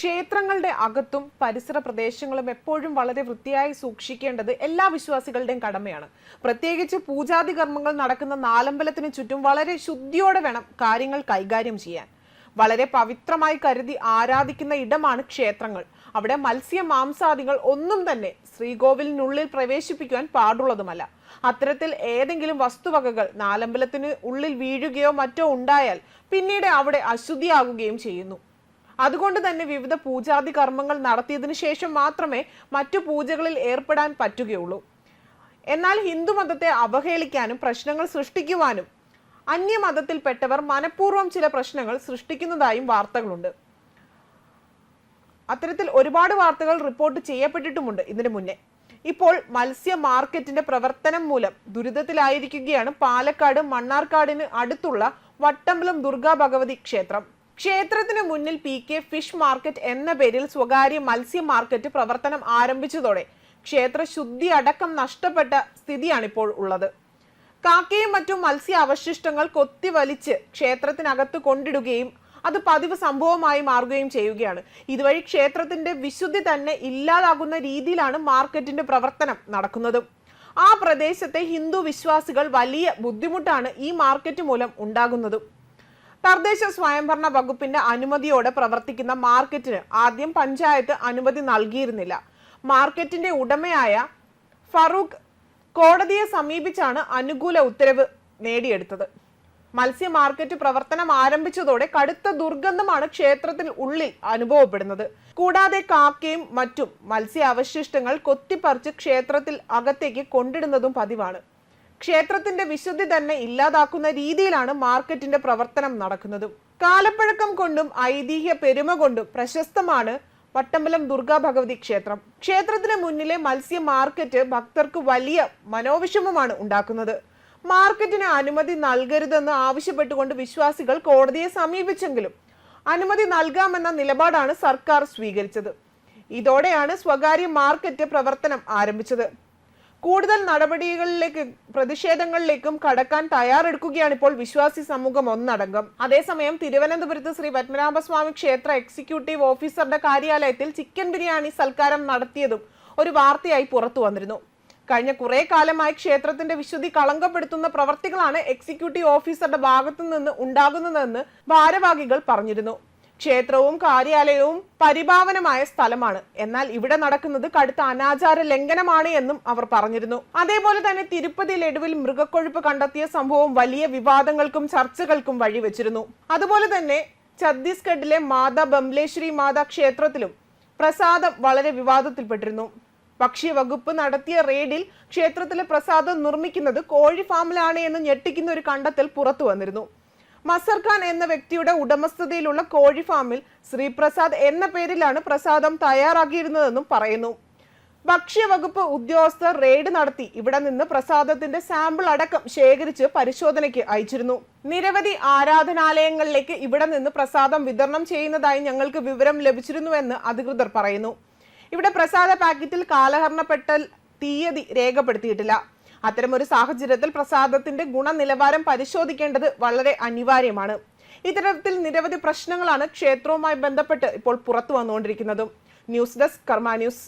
ക്ഷേത്രങ്ങളുടെ അകത്തും പരിസര പ്രദേശങ്ങളും എപ്പോഴും വളരെ വൃത്തിയായി സൂക്ഷിക്കേണ്ടത് എല്ലാ വിശ്വാസികളുടെയും കടമയാണ്. പ്രത്യേകിച്ച് പൂജാതി കർമ്മങ്ങൾ നടക്കുന്ന നാലമ്പലത്തിന് ചുറ്റും വളരെ ശുദ്ധിയോടെ വേണം കാര്യങ്ങൾ കൈകാര്യം ചെയ്യാൻ. വളരെ പവിത്രമായി കരുതി ആരാധിക്കുന്ന ഇടമാണ് ക്ഷേത്രങ്ങൾ. അവിടെ മത്സ്യ മാംസാദികൾ ഒന്നും തന്നെ ശ്രീകോവിലിനുള്ളിൽ പ്രവേശിപ്പിക്കുവാൻ പാടുള്ളതുമല്ല. അത്തരത്തിൽ ഏതെങ്കിലും വസ്തുവകകൾ നാലമ്പലത്തിന് ഉള്ളിൽ വീഴുകയോ മറ്റോ ഉണ്ടായാൽ പിന്നീട് അവിടെ അശുദ്ധിയാകുകയും ചെയ്യുന്നു. അതുകൊണ്ട് തന്നെ വിവിധ പൂജാതി കർമ്മങ്ങൾ നടത്തിയതിനു ശേഷം മാത്രമേ മറ്റു പൂജകളിൽ ഏർപ്പെടാൻ പറ്റുകയുള്ളൂ. എന്നാൽ ഹിന്ദുമതത്തെ അവഹേളിക്കാനും പ്രശ്നങ്ങൾ സൃഷ്ടിക്കുവാനും അന്യമതത്തിൽപ്പെട്ടവർ മനഃപൂർവം ചില പ്രശ്നങ്ങൾ സൃഷ്ടിക്കുന്നതായും വാർത്തകളുണ്ട്. അത്തരത്തിൽ ഒരുപാട് വാർത്തകൾ റിപ്പോർട്ട് ചെയ്യപ്പെട്ടിട്ടുമുണ്ട് ഇതിനു മുന്നേ. ഇപ്പോൾ മത്സ്യ മാർക്കറ്റിന്റെ പ്രവർത്തനം മൂലം ദുരിതത്തിലായിരിക്കുകയാണ് പാലക്കാട് മണ്ണാർക്കാടിന് അടുത്തുള്ള വട്ടമ്പലം ദുർഗാ ഭഗവതി ക്ഷേത്രം. ക്ഷേത്രത്തിന് മുന്നിൽ പി കെ ഫിഷ് മാർക്കറ്റ് എന്ന പേരിൽ സ്വകാര്യ മത്സ്യ മാർക്കറ്റ് പ്രവർത്തനം ആരംഭിച്ചതോടെ ക്ഷേത്ര ശുദ്ധി അടക്കം നഷ്ടപ്പെട്ട സ്ഥിതിയാണിപ്പോൾ ഉള്ളത്. കാക്കയും മറ്റു മത്സ്യ അവശിഷ്ടങ്ങൾ കൊത്തിവലിച്ച് ക്ഷേത്രത്തിനകത്ത് കൊണ്ടിടുകയും അത് പതിവ് സംഭവമായി മാറുകയും ചെയ്യുകയാണ്. ഇതുവഴി ക്ഷേത്രത്തിന്റെ വിശുദ്ധി തന്നെ ഇല്ലാതാകുന്ന രീതിയിലാണ് മാർക്കറ്റിന്റെ പ്രവർത്തനം നടക്കുന്നത്. ആ പ്രദേശത്തെ ഹിന്ദു വിശ്വാസികൾ വലിയ ബുദ്ധിമുട്ടാണ് ഈ മാർക്കറ്റ് മൂലം ഉണ്ടാകുന്നതും. തദ്ദേശ സ്വയംഭരണ വകുപ്പിന്റെ അനുമതിയോടെ പ്രവർത്തിക്കുന്ന മാർക്കറ്റിന് ആദ്യം പഞ്ചായത്ത് അനുമതി നൽകിയിരുന്നില്ല. മാർക്കറ്റിന്റെ ഉടമയായ ഫറൂഖ് കോടതിയെ സമീപിച്ചാണ് അനുകൂല ഉത്തരവ് നേടിയെടുത്തത്. മത്സ്യ മാർക്കറ്റ് പ്രവർത്തനം ആരംഭിച്ചതോടെ കടുത്ത ദുർഗന്ധമാണ് ക്ഷേത്രത്തിൽ ഉള്ളിൽ അനുഭവപ്പെടുന്നത്. കൂടാതെ കാക്കയും മറ്റും മത്സ്യ അവശിഷ്ടങ്ങൾ കൊത്തിപ്പറിച്ച് ക്ഷേത്രത്തിൽ അകത്തേക്ക് കൊണ്ടിടുന്നതും പതിവാണ്. ക്ഷേത്രത്തിന്റെ വിശുദ്ധി തന്നെ ഇല്ലാതാക്കുന്ന രീതിയിലാണ് മാർക്കറ്റിന്റെ പ്രവർത്തനം നടക്കുന്നത്. കാലപ്പഴക്കം കൊണ്ടും ഐതിഹ്യ പെരുമ കൊണ്ടും പ്രശസ്തമാണ് വട്ടമ്പലം ദുർഗാ ഭഗവതി ക്ഷേത്രം. ക്ഷേത്രത്തിന് മുന്നിലെ മത്സ്യ മാർക്കറ്റ് ഭക്തർക്ക് വലിയ മനോവിഷമമാണ് ഉണ്ടാക്കുന്നത്. മാർക്കറ്റിന് അനുമതി നൽകരുതെന്ന് ആവശ്യപ്പെട്ടുകൊണ്ട് വിശ്വാസികൾ കോടതിയെ സമീപിച്ചെങ്കിലും അനുമതി നൽകാമെന്ന നിലപാടാണ് സർക്കാർ സ്വീകരിച്ചത്. ഇതോടെയാണ് സ്വകാര്യ മാർക്കറ്റ് പ്രവർത്തനം ആരംഭിച്ചത്. കൂടുതൽ നടപടികളിലേക്ക് പ്രതിഷേധങ്ങളിലേക്കും കടക്കാൻ തയ്യാറെടുക്കുകയാണ് ഇപ്പോൾ വിശ്വാസി സമൂഹം ഒന്നടങ്കം. അതേസമയം തിരുവനന്തപുരത്ത് ശ്രീ പത്മനാഭസ്വാമി ക്ഷേത്ര എക്സിക്യൂട്ടീവ് ഓഫീസറുടെ കാര്യാലയത്തിൽ ചിക്കൻ ബിരിയാണി സൽക്കാരം നടത്തിയതും ഒരു വാർത്തയായി പുറത്തു വന്നിരുന്നു. കഴിഞ്ഞ കുറെ കാലമായി ക്ഷേത്രത്തിന്റെ വിശുദ്ധി കളങ്കപ്പെടുത്തുന്ന പ്രവർത്തികളാണ് എക്സിക്യൂട്ടീവ് ഓഫീസറുടെ ഭാഗത്തു നിന്ന് ഉണ്ടാകുന്നതെന്ന് ഭാരവാഹികൾ പറഞ്ഞിരുന്നു. ക്ഷേത്രവും കാര്യാലയവും പരിഭാവനമായ സ്ഥലമാണ്. എന്നാൽ ഇവിടെ നടക്കുന്നത് കടുത്ത അനാചാര ലംഘനമാണ് എന്നും അവർ പറഞ്ഞിരുന്നു. അതേപോലെ തന്നെ തിരുപ്പതി ലഡുവിൽ മൃഗക്കൊഴുപ്പ് കണ്ടെത്തിയ സംഭവം വലിയ വിവാദങ്ങൾക്കും ചർച്ചകൾക്കും വഴിവെച്ചിരുന്നു. അതുപോലെ തന്നെ ഛത്തീസ്ഗഡിലെ മാതാ ബംബ്ലേശ്വരി മാതാ ക്ഷേത്രത്തിലും പ്രസാദം വളരെ വിവാദത്തിൽപ്പെട്ടിരുന്നു. ഭക്ഷ്യവകുപ്പ് നടത്തിയ റെയ്ഡിൽ ക്ഷേത്രത്തിലെ പ്രസാദം നിർമ്മിക്കുന്നത് കോഴി ഫാമിലാണ് എന്ന് ഞെട്ടിക്കുന്ന ഒരു കണ്ടെത്തൽ പുറത്തു വന്നിരുന്നു. മസർ ഖാൻ എന്ന വ്യക്തിയുടെ ഉടമസ്ഥതയിലുള്ള കോഴി ഫാമിൽ ശ്രീപ്രസാദ് എന്ന പേരിലാണ് പ്രസാദം തയ്യാറാക്കിയിരുന്നതെന്നും പറയുന്നു. ഭക്ഷ്യവകുപ്പ് ഉദ്യോഗസ്ഥർ റെയ്ഡ് നടത്തി. ഇവിടെ നിന്ന് പ്രസാദത്തിന്റെ സാമ്പിൾ അടക്കം ശേഖരിച്ച് പരിശോധനയ്ക്ക് അയച്ചിരുന്നു. നിരവധി ആരാധനാലയങ്ങളിലേക്ക് ഇവിടെ നിന്ന് പ്രസാദം വിതരണം ചെയ്യുന്നതായി ഞങ്ങൾക്ക് വിവരം ലഭിച്ചിരുന്നുവെന്ന് അധികൃതർ പറയുന്നു. ഇവിടെ പ്രസാദ പാക്കറ്റിൽ കാലഹരണപ്പെട്ട തീയതി രേഖപ്പെടുത്തിയിട്ടില്ല. അത്തരമൊരു സാഹചര്യത്തിൽ പ്രസാദത്തിന്റെ ഗുണനിലവാരം പരിശോധിക്കേണ്ടത് വളരെ അനിവാര്യമാണ്. ഇത്തരത്തിൽ നിരവധി പ്രശ്നങ്ങളാണ് ക്ഷേത്രവുമായി ബന്ധപ്പെട്ട് ഇപ്പോൾ പുറത്തു വന്നുകൊണ്ടിരിക്കുന്നതും. News desk Karma news.